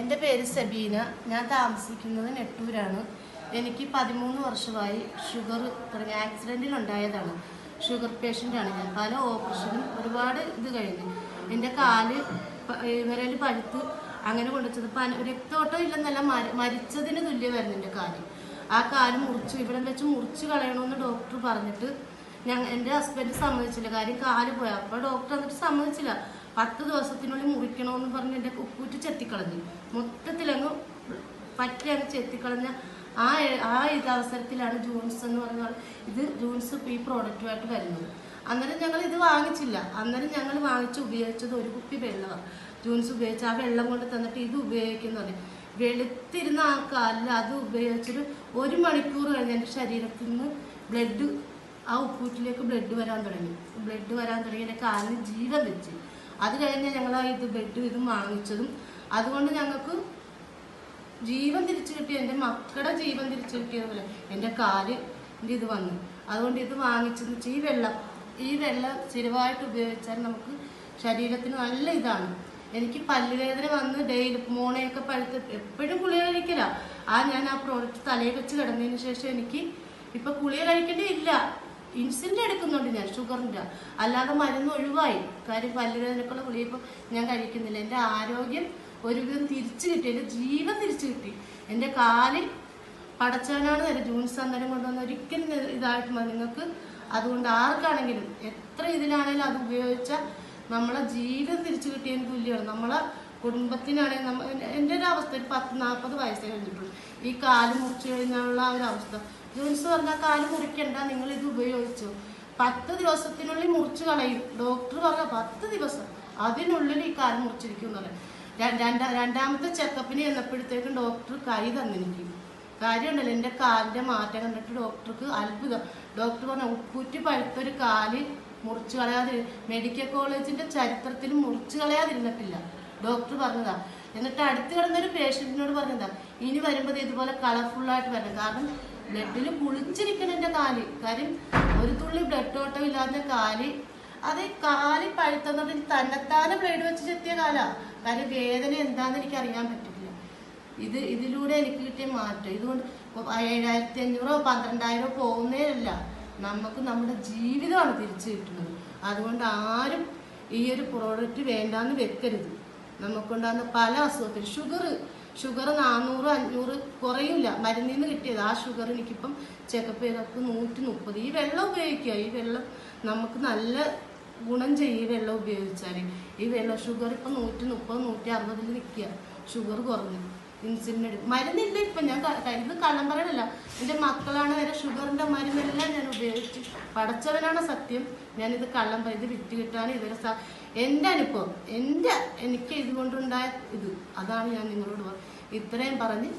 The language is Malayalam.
എന്റെ പേര് സബീന. ഞാൻ താമസിക്കുന്നത് നെട്ടൂരാണ്. എനിക്ക് പതിമൂന്ന് വർഷമായി ഷുഗർ തുടങ്ങിയ ആക്സിഡന്റിൽ ഉണ്ടായതാണ് ഷുഗർ പേഷ്യന്റാണ് ഞാൻ. പല ഓപ്പറേഷനും ഒരുപാട് ഇത് കഴിഞ്ഞു. എന്റെ കാൽ വിരൽ പഴുത്ത് അങ്ങനെ കൊണ്ടുവച്ചത്. പന രക്തോട്ടം ഇല്ലെന്നല്ല മര മരിച്ചതിന് തുല്യമായിരുന്നു എന്റെ കാൽ. ആ കാൽ മുറിച്ചു ഇവിടെ വെച്ച് മുറിച്ച് കളയണമെന്ന് ഡോക്ടർ പറഞ്ഞിട്ട് ഞാൻ എന്റെ ഹസ്ബൻഡ് സമ്മതിച്ചില്ല. കാര്യം കാൽ പോയി. അപ്പോൾ ഡോക്ടർ എന്നിട്ട് സമ്മതിച്ചില്ല. പത്ത് ദിവസത്തിനുള്ളിൽ മുറിക്കണമെന്ന് പറഞ്ഞ് എന്റെ ഉപ്പൂറ്റ് ചെത്തിക്കളഞ്ഞു. മൊത്തത്തിലങ്ങ് പറ്റി അങ്ങ് ചെത്തിക്കളഞ്ഞ ആ ആ ഇത് അവസരത്തിലാണ് ജൂൺസ് എന്ന് പറഞ്ഞാൽ ഇത് ജൂൺസ് ഈ പ്രോഡക്റ്റുമായിട്ട് വരുന്നത്. അന്നേരം ഞങ്ങൾ ഇത് വാങ്ങിച്ചില്ല. അന്നേരം ഞങ്ങൾ വാങ്ങിച്ച് ഉപയോഗിച്ചത് ഒരു കുപ്പി വെള്ളമാണ് ജൂൺസ് ഉപയോഗിച്ച് ആ വെള്ളം കൊണ്ട് തന്നിട്ട് ഇത് ഉപയോഗിക്കുന്നുണ്ട്. വെളുത്തിരുന്ന ആ കാലിൽ അത് ഉപയോഗിച്ചിട്ട് ഒരു മണിക്കൂർ കഴിഞ്ഞ് എന്റെ ശരീരത്തിൽ നിന്ന് ബ്ലഡ് ആ ഉപ്പൂറ്റിലേക്ക് ബ്ലഡ് വരാൻ തുടങ്ങി. ബ്ലഡ് വരാൻ തുടങ്ങി എന്റെ കാലിന് ജീവൻ വെച്ച്. അത് കഴിഞ്ഞ് ഞങ്ങൾ ഇത് ബെഡും ഇതും വാങ്ങിച്ചതും. അതുകൊണ്ട് ഞങ്ങൾക്ക് ജീവൻ തിരിച്ചു കിട്ടി. എന്റെ മക്കളുടെ ജീവൻ തിരിച്ചു കിട്ടിയതുപോലെ എന്റെ കാൽ എന്റെ ഇത് വന്നു. അതുകൊണ്ട് ഇത് വാങ്ങിച്ചെന്ന് വെച്ചാൽ ഈ വെള്ളം ഈ വെള്ളം സ്ഥിരമായിട്ട് ഉപയോഗിച്ചാൽ നമുക്ക് ശരീരത്തിന് നല്ല ഇതാണ്. എനിക്ക് പല്ലുവേദന വന്ന് ഡെയിലി മോണയൊക്കെ പഴുത്ത് എപ്പോഴും കുളിയ കഴിക്കില്ല ആ ഞാൻ ആ പ്രോഡക്റ്റ് തലയിൽ വെച്ച് കിടന്നതിന് ശേഷം എനിക്ക് ഇപ്പം കുളിയ കഴിക്കേണ്ടി ഇല്ല ഇൻസുലിൻ എടുക്കുന്നുണ്ട് ഞാൻ ഷുഗറിന്റെ. അല്ലാതെ മരുന്ന് ഒഴിവായി. കാര്യം പല്ലുവേദനക്കുള്ള ഗുളിക ഞാൻ കഴിക്കുന്നില്ല. എന്റെ ആരോഗ്യം ഒരുവിധം തിരിച്ചു കിട്ടി. എന്റെ ജീവൻ തിരിച്ചു കിട്ടി. എന്റെ കാലിൽ പടച്ചവനാണ് തരും ജൂൺസ് അന്നേരം കൊണ്ടുവന്ന ഒരിക്കലും ഇത് ഇതായിട്ട് നിങ്ങൾക്ക് അതുകൊണ്ട് ആർക്കാണെങ്കിലും എത്ര ഇതിലാണെങ്കിലും അത് ഉപയോഗിച്ചാൽ നമ്മളെ ജീവൻ തിരിച്ചു കിട്ടിയതിന് തുല്യമാണ്. നമ്മളെ കുടുംബത്തിനാണെങ്കിൽ നമ്മൾ എന്റെ- ഒരു അവസ്ഥ ഒരു പത്ത് നാൽപ്പത് വയസ്സേ കഴിഞ്ഞിട്ടുള്ളൂ ഈ കാൽ മുറിച്ച് കഴിഞ്ഞുള്ള ആ ഒരു അവസ്ഥ. ജൂൺസ് പറഞ്ഞാൽ കാൽ മുറിക്കണ്ട നിങ്ങൾ ഇത് ഉപയോഗിച്ചു. പത്ത് ദിവസത്തിനുള്ളിൽ മുറിച്ച് കളയും. ഡോക്ടർ പറഞ്ഞ പത്ത് ദിവസം അതിനുള്ളിൽ ഈ കാൽ മുറിച്ചിരിക്കും എന്ന് പറയും. രണ്ടാ രണ്ടാമത്തെ ചെക്കപ്പിന് ചെന്നപ്പോഴത്തേക്കും ഡോക്ടർ കൈ തന്നിരിക്കും. കാര്യമുണ്ടല്ലോ എന്റെ കാലിന്റെ മാറ്റം കണ്ടിട്ട് ഡോക്ടർക്ക് അത്ഭുതം. ഡോക്ടർ പറഞ്ഞ ഉപ്പൂറ്റി പഴുത്തൊരു കാൽ മുറിച്ച് കളയാതിരി മെഡിക്കൽ കോളേജിന്റെ ചരിത്രത്തിൽ മുറിച്ച് കളയാതിരുന്നിട്ടില്ല. ഡോക്ടർ പറഞ്ഞതാ. എന്നിട്ട് അടുത്ത് കിടന്നൊരു പേഷ്യന്റിനോട് പറഞ്ഞതാ ഇനി വരുമ്പോൾ ഇതുപോലെ കളർഫുള്ളായിട്ട് വരണം. കാരണം ബ്ലഡിൽ കുളിച്ചിരിക്കണം എന്റെ കാൽ. കാര്യം ഒരു തുള്ളി ബ്ലഡ് ഓട്ടം ഇല്ലാത്ത കാൽ അത് കാൽ പഴുത്തുന്നതിൽ തന്നെത്താനെ ബ്ലേഡ് വെച്ച് ചെത്തിയ കാലാ. കാര്യം വേദന എന്താണെന്ന് എനിക്ക് അറിയാൻ പറ്റില്ല ഇത് ഇതിലൂടെ എനിക്ക് കിട്ടിയ മാറ്റം. ഇതുകൊണ്ട് ഏഴായിരത്തി അഞ്ഞൂറോ പന്ത്രണ്ടായിരോ പോകുന്നതല്ല നമുക്ക് നമ്മുടെ ജീവിതമാണ് തിരിച്ചു കിട്ടുന്നത്. അതുകൊണ്ട് ആരും ഈ ഒരു പ്രോഡക്റ്റ് വേണ്ടാന്ന് വെക്കരുത്. നമുക്കുണ്ടാകുന്ന പല അസുഖത്തിൽ ഷുഗർ ഷുഗർ നാനൂറ് അഞ്ഞൂറ് കുറയില്ല. മരുന്നിൽ നിന്ന് കിട്ടിയത്. ആ ഷുഗർ എനിക്കിപ്പം ചെക്കപ്പ് ചെയ്തപ്പോൾ നൂറ്റി മുപ്പത് ഈ വെള്ളം ഉപയോഗിക്കുക ഈ വെള്ളം നമുക്ക് നല്ല ഗുണം ചെയ്യും ഈ വെള്ളം ഉപയോഗിച്ചാൽ ഈ വെള്ളം ഷുഗർ ഇപ്പം നൂറ്റി മുപ്പത് നൂറ്റി അറുപതിൽ നിൽക്കുക. ഷുഗർ കുറഞ്ഞു. ഇൻസുലിൻ എടുക്കും. മരുന്നില്ല ഇപ്പം. ഞാൻ ഇത് കള്ളം പറയണല്ല. എന്റെ മക്കളാണ് വരെ ഷുഗറിന്റെ മരുന്നെല്ലാം ഞാൻ പടച്ചവനാണ് സത്യം. ഞാനിത് കള്ളം പറയും ഇത് വിറ്റ് കിട്ടാൻ ഇതൊരു സ- എന്റെ അനുഭവം എന്റെ എനിക്ക് ഇതുകൊണ്ടുണ്ടായ ഇത് അതാണ് ഞാൻ നിങ്ങളോട് ഇത്രയും പറഞ്ഞ്